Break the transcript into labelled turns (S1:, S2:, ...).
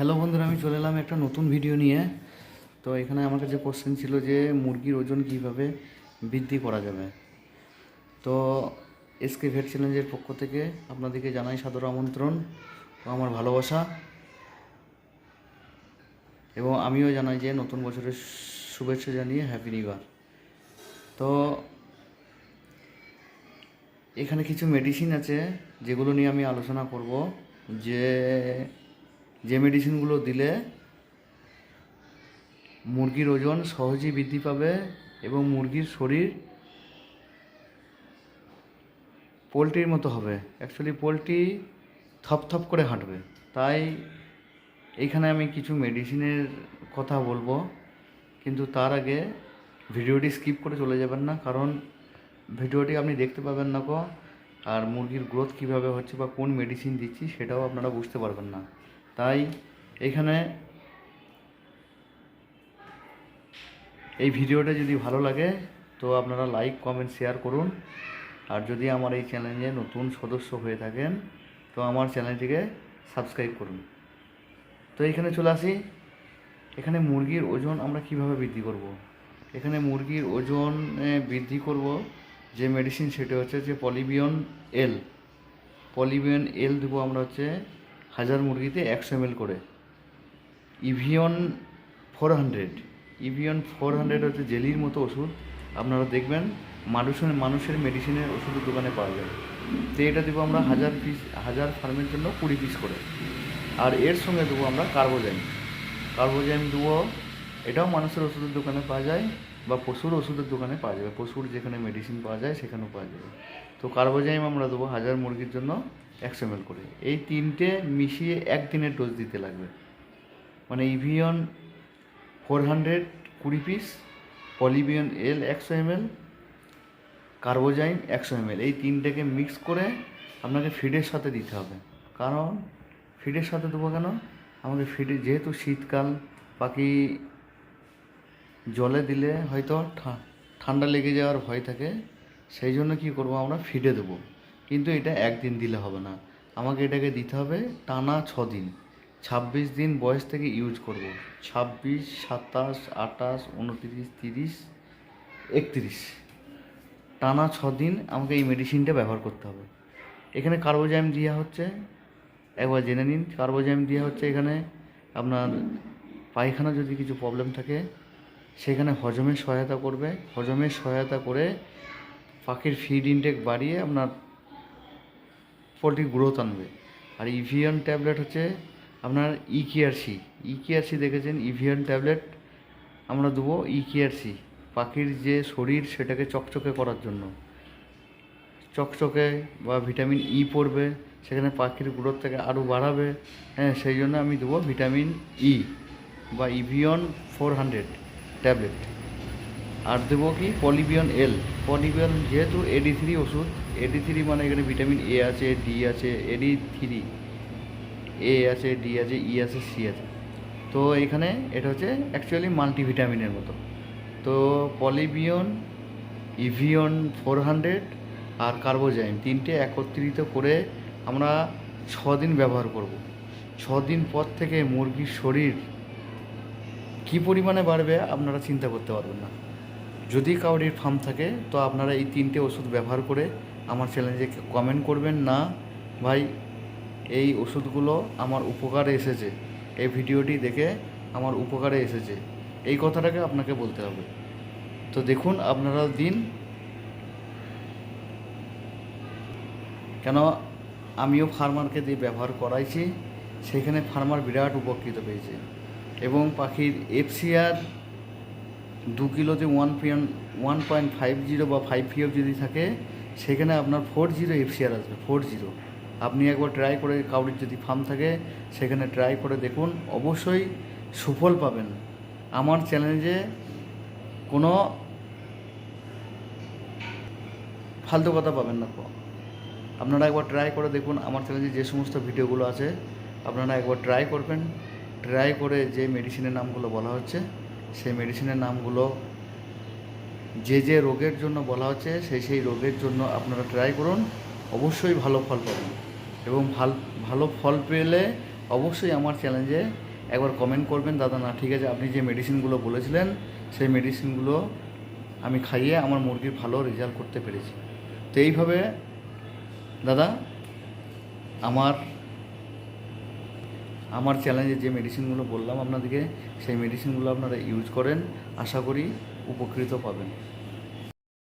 S1: Hello বন্ধুরা, আমি চলে এলাম একটা নতুন ভিডিও নিয়ে। তো এখানে আমার কাছে কোশ্চেন ছিল যে মুরগির ওজন কীভাবে বৃদ্ধি করা যাবে। তো এসকে ভেট চ্যালেঞ্জের পক্ষ থেকে আপনাদেরকে জানাই সাদর আমন্ত্রণ ও আমার ভালোবাসা। এবং আমিও জানাই যে নতুন বছরের শুভেচ্ছা জানিয়ে হ্যাপি নিউ ইয়ার তো এখানে কিছু মেডিসিন আছে যেগুলো নিয়ে আমি আলোচনা করব, যে যে মেডিসিনগুলো দিলে মুরগির ওজন সহজেই বৃদ্ধি পাবে এবং মুরগির শরীর পোলট্রির মতো হবে। অ্যাকচুয়ালি পোলট্রি থপথপ করে হাঁটবে। তাই এইখানে আমি কিছু মেডিসিনের কথা বলব। কিন্তু তার আগে ভিডিওটি স্কিপ করে চলে যাবেন না, কারণ ভিডিওটি আপনি দেখতে পাবেন না কো আর মুরগির গ্রোথ কীভাবে হচ্ছে বা কোন মেডিসিন দিচ্ছি সেটাও আপনারা বুঝতে পারবেন না। তাই এখানে এই ভিডিওটা যদি ভালো লাগে, তো আপনারা লাইক কমেন্ট শেয়ার করুন। আর যদি আমার এই চ্যানেলে নতুন সদস্য হয়ে থাকেন, তো আমার চ্যানেলটিকে সাবস্ক্রাইব করুন। তো এখানে চলে আসি। এখানে মুরগির ওজন আমরা কীভাবে বৃদ্ধি করব। এখানে মুরগির ওজন বৃদ্ধি করব যে মেডিসিন সেটা হচ্ছে যে পলিবিয়ন এল পলিবিয়ন এল দেবো আমরা হচ্ছে হাজার মুরগিতে একশো এম করে। Evion four hundred Evion four hundred হচ্ছে জেলির মতো ওষুধ। আপনারা দেখবেন মানুষের মানুষের মেডিসিনের ওষুধের দোকানে পাওয়া যায়। তো এটা দেবো আমরা হাজার পিস হাজার ফার্মের জন্য কুড়ি পিস করে। আর এর সঙ্গে দেবো আমরা কার্বোজাইম কার্বোজাইম দেবো, এটাও মানুষের ওষুধের দোকানে পাওয়া যায়। বা পশুর ওষুধের দোকানে পাওয়া যাবে। পশুর যেখানে মেডিসিন পাওয়া যায়, সেখানেও পাওয়া যাবে। তো কার্বোজাইম আমরা দেবো হাজার মুরগির জন্য একশো এম করে। এই তিনটে মিশিয়ে একদিনের ডোজ দিতে লাগবে। মানে ইভিয়ন ফোর হান্ড্রেড কুড়ি পিস পলিবিয়ন এল একশো এমএল কার্বোজাইম একশো এমএল এই তিনটেকে মিক্স করে আপনাকে ফিডের সাথে দিতে হবে। কারণ ফিডের সাথে দেবো কেন? আমাকে ফিডে যেহেতু শীতকাল পাখি জলে দিলে হয়তো ঠান্ডা লেগে যাওয়ার ভয় থাকে। সেই জন্য কী করব আমরা? ফিডে দেবো। কিন্তু এটা একদিন দিলে হবে না। আমাকে এটাকে দিতে হবে টানা ছ দিন ছাব্বিশ দিন বয়স থেকে ইউজ করব। ছাব্বিশ, সাতাশ আটাশ উনত্রিশ, তিরিশ, একত্রিশ। টানা ছ দিন আমাকে এই মেডিসিনটা ব্যবহার করতে হবে। এখানে কার্বোজাইম দেওয়া হচ্ছে। একবার জেনে নিন কার্বোজাইম দেওয়া হচ্ছে এখানে। আপনার পায়খানা যদি কিছু প্রবলেম থাকে সেখানে হজমের সহায়তা করবে। হজমের সহায়তা করে পাখির ফিড ইনটেক বাড়িয়ে আপনার পোলট্রির গ্রোথ আনবে। আর ইভিয়ন ট্যাবলেট হচ্ছে আপনার ইকিআরসি ইকিআরসি দেখেছেন? ইভিয়ন ট্যাবলেট আমরা দেবো ইকিআরসি পাখির যে শরীর, সেটাকে চকচকে করার জন্য। চকচকে বা ভিটামিন ই পড়বে, সেখানে পাখির গ্রোথটাকে আরও বাড়াবে। হ্যাঁ সেই জন্য আমি দেবো ভিটামিন ই বা ইভিয়ন ফোর হান্ড্রেড ট্যাবলেট। আর দেবো কি, পলিবিয়ন এল পলিবিয়ন যেহেতু এডি থ্রি ওষুধ এডি থ্রি মানে এখানে ভিটামিন এ আছে ডি আছে এডি থ্রি এ আছে ডি আছে ই আছে সি আছে। তো এখানে এটা হচ্ছে অ্যাকচুয়ালি মাল্টিভিটামিনের মতো। তো পলিবিয়ন, ইভিয়ন ফোর হান্ড্রেড আর কার্বোজাইম তিনটে একত্রিত করে আমরা ছ দিন ব্যবহার করব। দিন পর থেকে মুরগির শরীর কী পরিমাণে বাড়বে আপনারা চিন্তা করতে পারবেন না। যদি কাউরির ফার্ম থাকে, তো আপনারা এই তিনটে ওষুধ ব্যবহার করে আমার চ্যানেলে কমেন্ট করবেন না। ভাই, এই ওষুধগুলো আমার উপকারে এসেছে। এই ভিডিওটি দেখে আমার উপকারে এসেছে। এই কথাটাকে আপনাকে বলতে হবে। তো দেখুন, আপনারা দিন। কেন আমিও ফার্মারকে দিয়ে ব্যবহার করাইছি, সেখানে ফার্মার বিরাট উপকৃত পেয়েছে। এবং পাখির এফসিআর দু কিলোতে one point one point five zero বা ফাইভ পিএফ যদি থাকে, সেখানে আপনার four zero F C R আসবে ফোর জিরো আপনি একবার ট্রাই করে কাউরির যদি ফার্ম থাকে, সেখানে ট্রাই করে দেখুন, অবশ্যই সুফল পাবেন। আমার চ্যালেঞ্জে কোনো ফালতু কথা পাবেন না। আপনারা একবার ট্রাই করে দেখুন, আমার চ্যানেলে যে সমস্ত ভিডিওগুলো আছে, আপনারা একবার ট্রাই করবেন। ট্রাই করে যে মেডিসিনের নামগুলো বলা হচ্ছে, সেই মেডিসিনের নামগুলো যে যে রোগের জন্য বলা হচ্ছে, সেই সেই রোগের জন্য আপনারা ট্রাই করুন। অবশ্যই ভালো ফল পাবেন। এবং ভালো, ভালো ফল পেলে অবশ্যই আমার চ্যালেঞ্জে একবার কমেন্ট করবেন, দাদা, না, ঠিক আছে, আপনি যে মেডিসিনগুলো বলেছিলেন, সেই মেডিসিনগুলো আমি খাইয়ে আমার মুরগির ভালো রেজাল্ট করতে পেরেছি। তো এইভাবে, দাদা, আমার আমার চ্যালেঞ্জে যে মেডিসিনগুলো বললাম আপনাদেরকে, সেই মেডিসিনগুলো আপনারা ইউজ করেন, আশা করি উপকৃত পাবেন।